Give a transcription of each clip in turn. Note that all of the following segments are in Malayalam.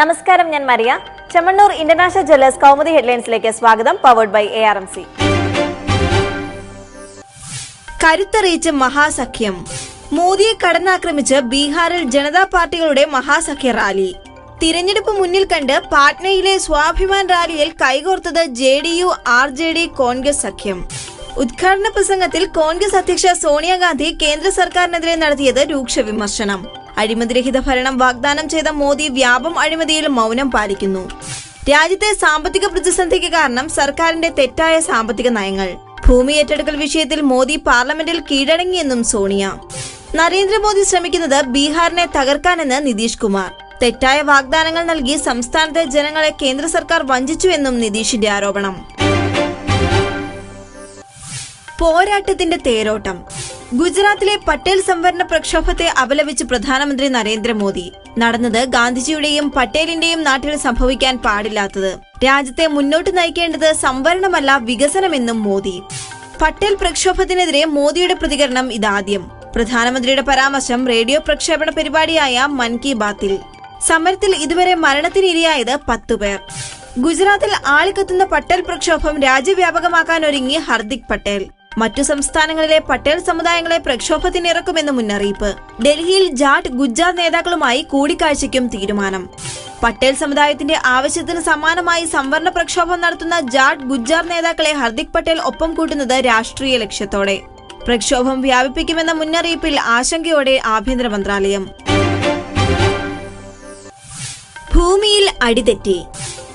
നമസ്കാരം ഞാൻ Maria. Chemmanur international jewellers Kaumudi ഹെഡ്ലൈൻസിലേക്ക് സ്വാഗതം powered by A R M C കരുത്തറിയിച്ച് മഹാസഖ്യം. മോദിയെ കടന്നാക്രമിച്ച് ബീഹാറിൽ ജനതാ പാർട്ടികളുടെ മഹാസഖ്യ റാലി. തിരഞ്ഞെടുപ്പ് മുന്നിൽ കണ്ട് പാട്നയിലെ സ്വാഭിമാൻ റാലിയിൽ കൈകോർത്തത് J D U R J D Congress സഖ്യം. ഉദ്ഘാടന പ്രസംഗത്തിൽ കോൺഗ്രസ് അധ്യക്ഷ സോണിയാഗാന്ധി കേന്ദ്ര സർക്കാരിനെതിരെ നടത്തിയത് രൂക്ഷ വിമർശനം. അഴിമതിരഹിത ഭരണം വാഗ്ദാനം ചെയ്ത മോദി വ്യാപം അഴിമതിയിൽ മൗനം പാലിക്കുന്നു. രാജ്യത്തെ സാമ്പത്തിക പ്രതിസന്ധിക്ക് കാരണം സർക്കാരിന്റെ തെറ്റായ സാമ്പത്തിക നയങ്ങൾ. ഭൂമി ഏറ്റെടുക്കൽ വിഷയത്തിൽ മോദി പാർലമെന്റിൽ കീഴടങ്ങിയെന്നും സോണിയ. നരേന്ദ്രമോദി ശ്രമിക്കുന്നത് ബീഹാറിനെ തകർക്കാനെന്ന് നിതീഷ് കുമാർ. തെറ്റായ വാഗ്ദാനങ്ങൾ നൽകി സംസ്ഥാനത്തെ ജനങ്ങളെ കേന്ദ്ര സർക്കാർ വഞ്ചിച്ചുവെന്നും നിതീഷിന്റെ ആരോപണം. പോരാട്ടത്തിന്റെ തേരോട്ടം. ഗുജറാത്തിലെ പട്ടേൽ സംവരണ പ്രക്ഷോഭത്തെ അപലപിച്ച് പ്രധാനമന്ത്രി നരേന്ദ്രമോദി. നടന്നത് ഗാന്ധിജിയുടെയും പട്ടേലിന്റെയും നാട്ടിൽ സംഭവിക്കാൻ പാടില്ലാത്തത്. രാജ്യത്തെ മുന്നോട്ട് നയിക്കേണ്ടത് സംവരണമല്ല വികസനമെന്നും മോദി. പട്ടേൽ പ്രക്ഷോഭത്തിനെതിരെ മോദിയുടെ പ്രതികരണം ഇതാദ്യം. പ്രധാനമന്ത്രിയുടെ പരാമർശം റേഡിയോ പ്രക്ഷേപണ പരിപാടിയായ മൻ കി ബാത്തിൽ. സമരത്തിൽ ഇതുവരെ മരണത്തിനിരയായത് പത്തുപേർ ഗുജറാത്തിൽ ആളിക്കത്തുന്ന പട്ടേൽ പ്രക്ഷോഭം രാജ്യവ്യാപകമാക്കാനൊരുങ്ങി ഹർദിക് പട്ടേൽ. മറ്റു സംസ്ഥാനങ്ങളിലെ പട്ടേൽ സമുദായങ്ങളെ പ്രക്ഷോഭത്തിനിറക്കുമെന്ന് മുന്നറിയിപ്പ്. ഡൽഹിയിൽ ജാട്ട് ഗുജ്ജാർ നേതാക്കളുമായി കൂടിക്കാഴ്ചയ്ക്കും തീരുമാനം. പട്ടേൽ സമുദായത്തിന്റെ ആവശ്യത്തിന് സമാനമായി സംവരണ പ്രക്ഷോഭം നടത്തുന്ന ജാട്ട് ഗുജ്ജാർ നേതാക്കളെ ഹർദിക് പട്ടേൽ ഒപ്പം കൂട്ടുന്നത് രാഷ്ട്രീയ ലക്ഷ്യത്തോടെ. പ്രക്ഷോഭം വ്യാപിപ്പിക്കുമെന്ന മുന്നറിയിപ്പിൽ ആശങ്കയോടെ ആഭ്യന്തര മന്ത്രാലയം. ഭൂമിയിൽ അടിതെറ്റി.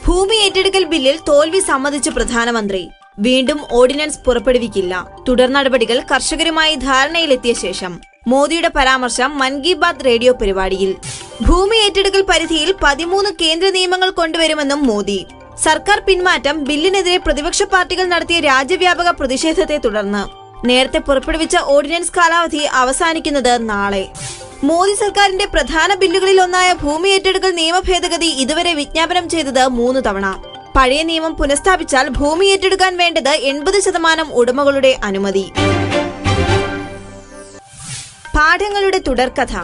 ഭൂമി ഏറ്റെടുക്കൽ ബില്ലിൽ തോൽവി സമ്മതിച്ചു പ്രധാനമന്ത്രി. വീണ്ടും ഓർഡിനൻസ് പുറപ്പെടുവിക്കില്ല. തുടർ നടപടികൾ കർഷകരുമായി ധാരണയിലെത്തിയ ശേഷം. മോദിയുടെ പരാമർശം മൻ കി ബാത് റേഡിയോ പരിപാടിയിൽ. ഭൂമി ഏറ്റെടുക്കൽ പരിധിയിൽ പതിമൂന്ന് കേന്ദ്ര നിയമങ്ങൾ കൊണ്ടുവരുമെന്നും മോദി. സർക്കാർ പിന്മാറ്റം ബില്ലിനെതിരെ പ്രതിപക്ഷ പാർട്ടികൾ നടത്തിയ രാജ്യവ്യാപക പ്രതിഷേധത്തെ തുടർന്ന്. നേരത്തെ പുറപ്പെടുവിച്ച ഓർഡിനൻസ് കാലാവധി അവസാനിക്കുന്നത് നാളെ. മോദി സർക്കാരിന്റെ പ്രധാന ബില്ലുകളിൽ ഒന്നായ ഭൂമി ഏറ്റെടുക്കൽ നിയമ ഭേദഗതി ഇതുവരെ വിജ്ഞാപനം ചെയ്തത് മൂന്ന് തവണ. പഴയ നിയമം പുനഃസ്ഥാപിച്ചാൽ ഭൂമി ഏറ്റെടുക്കാൻ വേണ്ടത് എൺപത് ശതമാനം ഉടമകളുടെ അനുമതി. പാഠങ്ങളുടെ തുടർക്കഥ.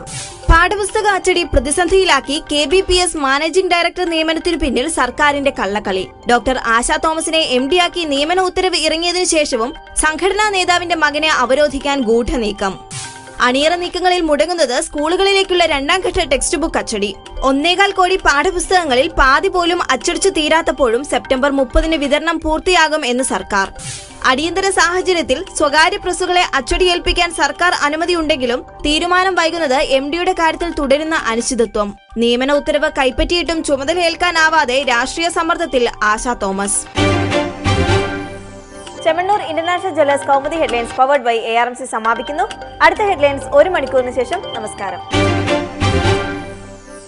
പാഠപുസ്തക അച്ചടി പ്രതിസന്ധിയിലാക്കി K B P S managing director നിയമനത്തിനു പിന്നിൽ സർക്കാരിന്റെ കള്ളക്കളി. ഡോക്ടർ ആശാ തോമസിനെ എം ഡിയാക്കി നിയമന ഉത്തരവ് ഇറങ്ങിയതിനു ശേഷവും സംഘടനാ നേതാവിന്റെ മകനെ അവരോധിക്കാൻ ഗൂഢനീക്കം. അണിയറ നീക്കങ്ങളിൽ മുടങ്ങുന്നത് സ്കൂളുകളിലേക്കുള്ള രണ്ടാം ഘട്ട ടെക്സ്റ്റ് ബുക്ക് അച്ചടി. ഒന്നേകാൽ കോടി പാഠപുസ്തകങ്ങളിൽ പാതി പോലും അച്ചടിച്ചു തീരാത്തപ്പോഴും സെപ്റ്റംബർ മുപ്പതിന് വിതരണം പൂർത്തിയാകും എന്ന് സർക്കാർ. അടിയന്തര സാഹചര്യത്തിൽ സ്വകാര്യ പ്രസ്സുകളെ അച്ചടിയേൽപ്പിക്കാൻ സർക്കാർ അനുമതിയുണ്ടെങ്കിലും തീരുമാനം വൈകുന്നത് എം ഡിയുടെ കാര്യത്തിൽ തുടരുന്ന അനിശ്ചിതത്വം. നിയമന ഉത്തരവ് കൈപ്പറ്റിയിട്ടും ചുമതലയേൽക്കാനാവാതെ രാഷ്ട്രീയ സമ്മർദ്ദത്തിൽ Asha Thomas. Chemmanur international jewellers Kaumudi headlines powered by A R M C സമാപിക്കുന്നു. അടുത്ത ഹെഡ്ലൈൻസ് ഒരു മണിക്കൂറിന് ശേഷം നമസ്കാരം.